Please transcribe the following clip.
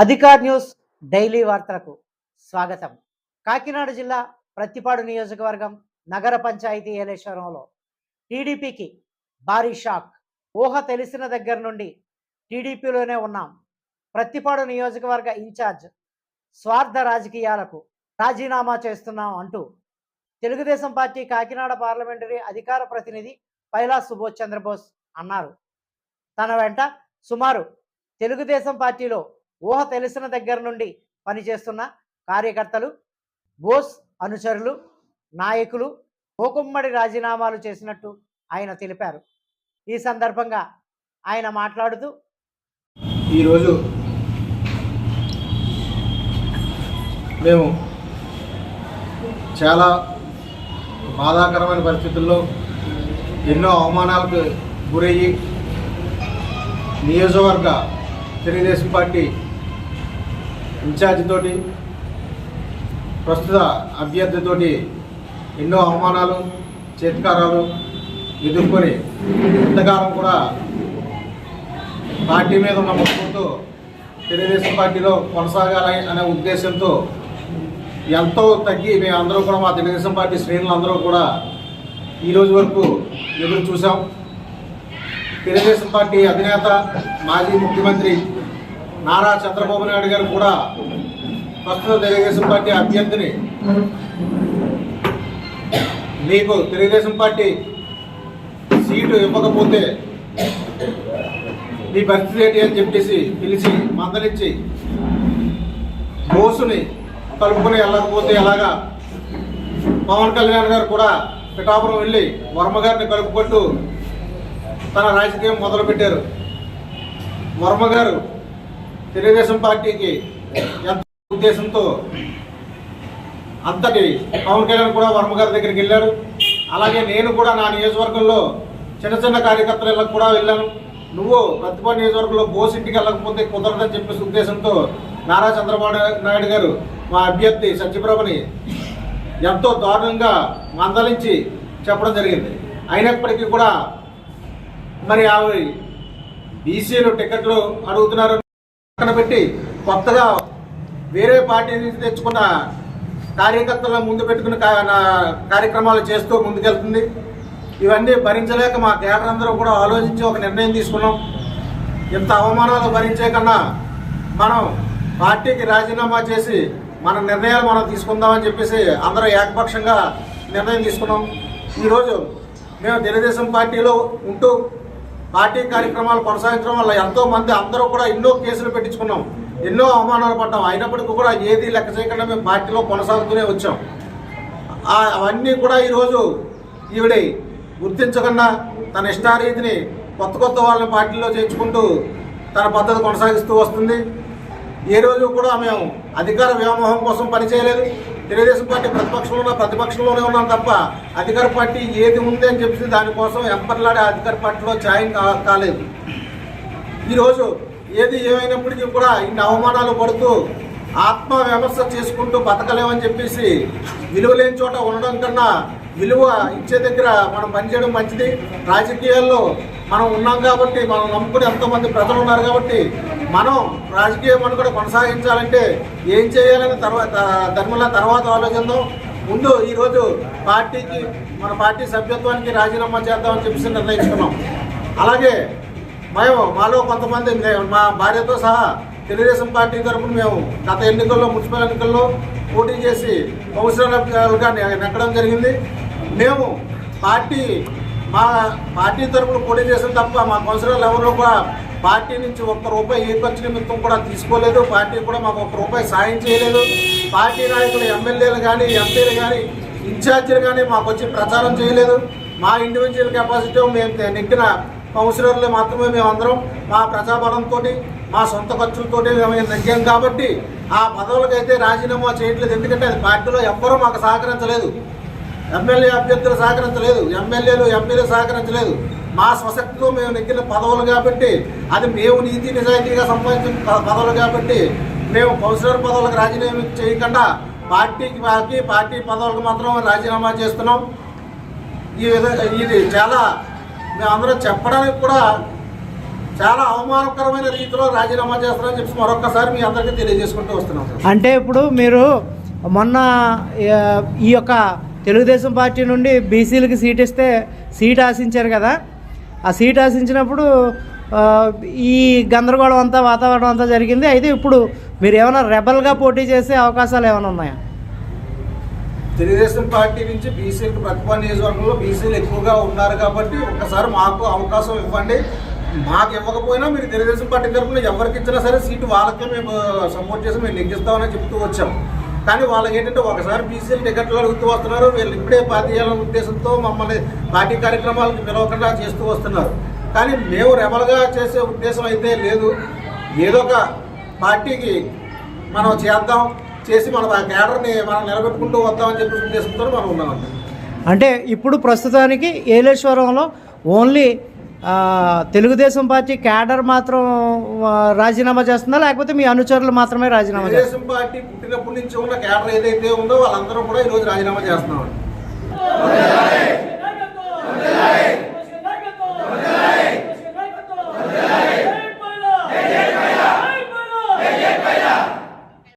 అధికార్ news daily వార్తలకు స్వాగతం. కాకినాడ జిల్లా ప్రత్తిపాడు నియోజకవర్గం నగర పంచాయతీ ఏలేశ్వరంలో టీడీపీకి భారీ షాక్. ఊహ తెలిసిన దగ్గర నుండి టీడీపీలోనే ఉన్నాం. ప్రత్తిపాడు నియోజకవర్గ ఇన్ఛార్జ్ స్వార్థ రాజకీయాలకు రాజీనామా చేస్తున్నాం అంటూ తెలుగుదేశం పార్టీ కాకినాడ పార్లమెంటరీ అధికార ప్రతినిధి పైలా సుభోష్ చంద్రబోస్ అన్నారు. తన వెంట సుమారు తెలుగుదేశం పార్టీలో ఊహ తెలిసిన దగ్గర నుండి పనిచేస్తున్న కార్యకర్తలు బోస్ అనుచరులు నాయకులు ఓకుమ్మడి రాజీనామాలు చేసినట్టు ఆయన తెలిపారు. ఈ సందర్భంగా ఆయన మాట్లాడుతూ ఈరోజు మేము చాలా బాధాకరమైన పరిస్థితుల్లో ఎన్నో అవమానాలకు గురయ్యి నియోజకవర్గ తెలుగుదేశం పార్టీ ఇన్ఛార్జితోటి ప్రస్తుత అభ్యర్థితోటి ఎన్నో అవమానాలు చేతికారాలు ఎదుర్కొని ఇంతకాలం కూడా పార్టీ మీద ఉన్న మొత్తంతో తెలుగుదేశం పార్టీలో కొనసాగాలి అనే ఉద్దేశంతో ఎంతో తగ్గి మేము అందరూ కూడా మా తెలుగుదేశం పార్టీ శ్రేణులు అందరూ కూడా ఈరోజు వరకు ఎదురు చూసాం తెలుగుదేశం పార్టీ అధినేత మాజీ ముఖ్యమంత్రి నారా చంద్రబాబు నాయుడు గారు కూడా ప్రస్తుత తెలుగుదేశం పార్టీ అభ్యర్థిని. మీకు తెలుగుదేశం పార్టీ సీటు ఇవ్వకపోతే మీ పరిస్థితి ఏంటి అని చెప్పేసి పిలిచి మందలించి బోసుని కలుపుకొని వెళ్ళకపోతే ఎలాగా? పవన్ కళ్యాణ్ గారు కూడా పిఠాపురం వెళ్ళి వర్మ గారిని కలుపుకుంటూ తన రాజకీయం మొదలుపెట్టారు. వర్మ గారు తెలుగుదేశం పార్టీకి ఎంత ఉద్దేశంతో అంతటి పవన్ కళ్యాణ్ కూడా వర్మ గారి దగ్గరికి వెళ్ళారు. అలాగే నేను కూడా నా నియోజకవర్గంలో చిన్న చిన్న కార్యకర్తలకు కూడా వెళ్ళాను. నువ్వు ప్రతిభా నియోజకవర్గంలో బోస్ ఇంటికి వెళ్ళకపోతే కుదరదని చెప్పేసి ఉద్దేశంతో నారా చంద్రబాబు నాయుడు గారు మా అభ్యర్థి సత్యప్రభని ఎంతో దారుణంగా మందలించి చెప్పడం జరిగింది. అయినప్పటికీ కూడా మరి ఆవిడ బీసీలు టికెట్లు అడుగుతున్నారు. పక్కన పెట్టి కొత్తగా వేరే పార్టీ నుంచి తెచ్చుకున్న కార్యకర్తలను ముందు పెట్టుకుని కా- నా- కార్యక్రమాలు చేస్తూ ముందుకెళ్తుంది. ఇవన్నీ భరించలేక మా కేడర్ అందరూ కూడా ఆలోచించి ఒక నిర్ణయం తీసుకున్నాం. ఇంత అవమానాలు భరించే కన్నా మనం పార్టీకి రాజీనామా చేసి మన నిర్ణయాలు మనం తీసుకుందామని చెప్పేసి అందరూ ఏకపక్షంగా నిర్ణయం తీసుకున్నాం. ఈరోజు మేము తెలుగుదేశం పార్టీలో ఉంటూ పార్టీ కార్యక్రమాలు కొనసాగించడం వల్ల ఎంతో మంది అందరూ కూడా ఎన్నో కేసులు పెట్టించుకున్నాం. ఎన్నో అవమానాలు పడ్డాం. అయినప్పటికీ కూడా ఏది లెక్క చేయకుండా మేము పార్టీలో కొనసాగుతూనే వచ్చాం. అవన్నీ కూడా ఈరోజు ఈవిడ గుర్తించకుండా తన ఇష్టారీతిని కొత్త కొత్త వాళ్ళని పార్టీలో చేర్చుకుంటూ తన పద్ధతి కొనసాగిస్తూ వస్తుంది. ఏ రోజు కూడా మేము అధికార వ్యామోహం కోసం పనిచేయలేదు. తెలుగుదేశం పార్టీ ప్రతిపక్షంలో ఉన్న ప్రతిపక్షంలోనే ఉన్నాం తప్ప అధికార పార్టీ ఏది ఉంది అని చెప్పి దానికోసం ఎంపర్లాడే అధికార పార్టీలో జాయిన్ కాలేదు. ఈరోజు ఏది ఏమైనప్పటికీ కూడా ఇన్ని అవమానాలు పడుతూ ఆత్మ వ్యవస్థ చేసుకుంటూ బతకలేమని చెప్పేసి విలువ లేని చోట ఉండడం కన్నా విలువ ఇచ్చే దగ్గర మనం పనిచేయడం మంచిది. రాజకీయాల్లో మనం ఉన్నాం కాబట్టి మనం నమ్ముకుని ఎంతోమంది ప్రజలు ఉన్నారు కాబట్టి మనం రాజకీయ మనుగడ కొనసాగించాలంటే ఏం చేయాలని తర్వాత ధర్మల తర్వాత ఆలోచిద్దాం ముందు ఈరోజు పార్టీకి మన పార్టీ సభ్యత్వానికి రాజీనామా చేద్దామని చెప్పేసి నిర్ణయించుకున్నాం. అలాగే మేము మాలో కొంతమంది మా భార్యతో సహా తెలుగుదేశం పార్టీ తరఫున మేము గత ఎన్నికల్లో మున్సిపల్ ఎన్నికల్లో పోటీ చేసి కౌన్సిలర్గా నెక్కడం జరిగింది. మేము పార్టీ మా పార్టీ తరఫున పోటీ చేసిన తప్ప మా కౌన్సిలర్లు ఎవరు కూడా పార్టీ నుంచి ఒక్క రూపాయి ఏ ఖర్చు నిమిత్తం కూడా తీసుకోలేదు. పార్టీ కూడా మాకు ఒక్క రూపాయి సాయం చేయలేదు. పార్టీ నాయకులు ఎమ్మెల్యేలు కానీ ఎంపీలు కానీ ఇన్ఛార్జీలు కానీ మాకు వచ్చి ప్రచారం చేయలేదు. మా ఇండివిజువల్ కెపాసిటీ మేము నెగ్గిన కౌన్సిలర్లు మాత్రమే మేమందరం మా ప్రజాబలంతో మా సొంత ఖర్చులతోటి మేము నెగ్గాం కాబట్టి ఆ పదవులకైతే రాజీనామా చేయట్లేదు. ఎందుకంటే అది పార్టీలో ఎవ్వరూ మాకు సహకరించలేదు. ఎమ్మెల్యే అభ్యర్థులు సహకరించలేదు. ఎమ్మెల్యేలు ఎంపీలు సహకరించలేదు. మా స్వశక్తితో మేము నెగ్గిన పదవులు కాబట్టి అది మేము నీతి నిజాయితీగా సంపాదించిన పదవులు కాబట్టి మేము కౌన్సిలర్ పదవులకు రాజీనామా చేయకుండా పార్టీకి పార్టీ పార్టీ పదవులకు మాత్రం రాజీనామా చేస్తున్నాం. ఈ విధంగా ఇది చాలా మేమందరం చెప్పడానికి కూడా చాలా అవమానకరమైన రీతిలో రాజీనామా చేస్తారని చెప్పి మరొకసారి మీ అందరికీ తెలియజేసుకుంటూ వస్తున్నాం. అంటే ఇప్పుడు మీరు మొన్న ఈ యొక్క తెలుగుదేశం పార్టీ నుండి బీసీలకి సీట్ ఇస్తే సీట్ ఆశించారు కదా. ఆ సీట్ ఆశించినప్పుడు ఈ గందరగోళం అంతా వాతావరణం అంతా జరిగింది. అయితే ఇప్పుడు మీరు ఏమైనా రెబల్గా పోటీ చేసే అవకాశాలు ఏమైనా ఉన్నాయా? తెలుగుదేశం పార్టీ నుంచి బీసీలకు ప్రతిభా నియోజకవర్గంలో బీసీలు ఎక్కువగా ఉన్నారు కాబట్టి ఒక్కసారి మాకు అవకాశం ఇవ్వండి. మాకు ఇవ్వకపోయినా మీరు తెలుగుదేశం పార్టీ తరఫున ఎవరికి ఇచ్చినా సరే సీటు వాళ్ళకే మేము సపోర్ట్ చేసి మేము నెగ్గిస్తామని చెప్తూ వచ్చాం. కానీ వాళ్ళకి ఏంటంటే ఒకసారి బీసీలు టికెట్లు అడుగుతూ వస్తున్నారు వీళ్ళు ఇప్పుడే పార్టీ చేయాలనే ఉద్దేశంతో మమ్మల్ని పార్టీ కార్యక్రమాలకు పిలవకుండా చేస్తూ వస్తున్నారు. కానీ మేము రెబల్గా చేసే ఉద్దేశం అయితే లేదు. ఏదో ఒక పార్టీకి మనం చేద్దాం చేసి మన కేడర్ని మనం నిలబెట్టుకుంటూ వద్దామని చెప్పి ఉద్దేశంతో మనం ఉన్నామండి. అంటే ఇప్పుడు ప్రస్తుతానికి ఏలేశ్వరంలో ఓన్లీ తెలుగుదేశం పార్టీ క్యాడర్ మాత్రం రాజీనామా చేస్తుందా? లేకపోతే మీ అనుచరులు మాత్రమే రాజీనామా చేస్తారు? తెలుగుదేశం పార్టీ పుట్టినప్పటి నుంచి ఉన్న కేడర్ ఏదైతే ఉందో వాళ్ళందరూ కూడా ఈరోజు రాజీనామా చేస్తున్నారు.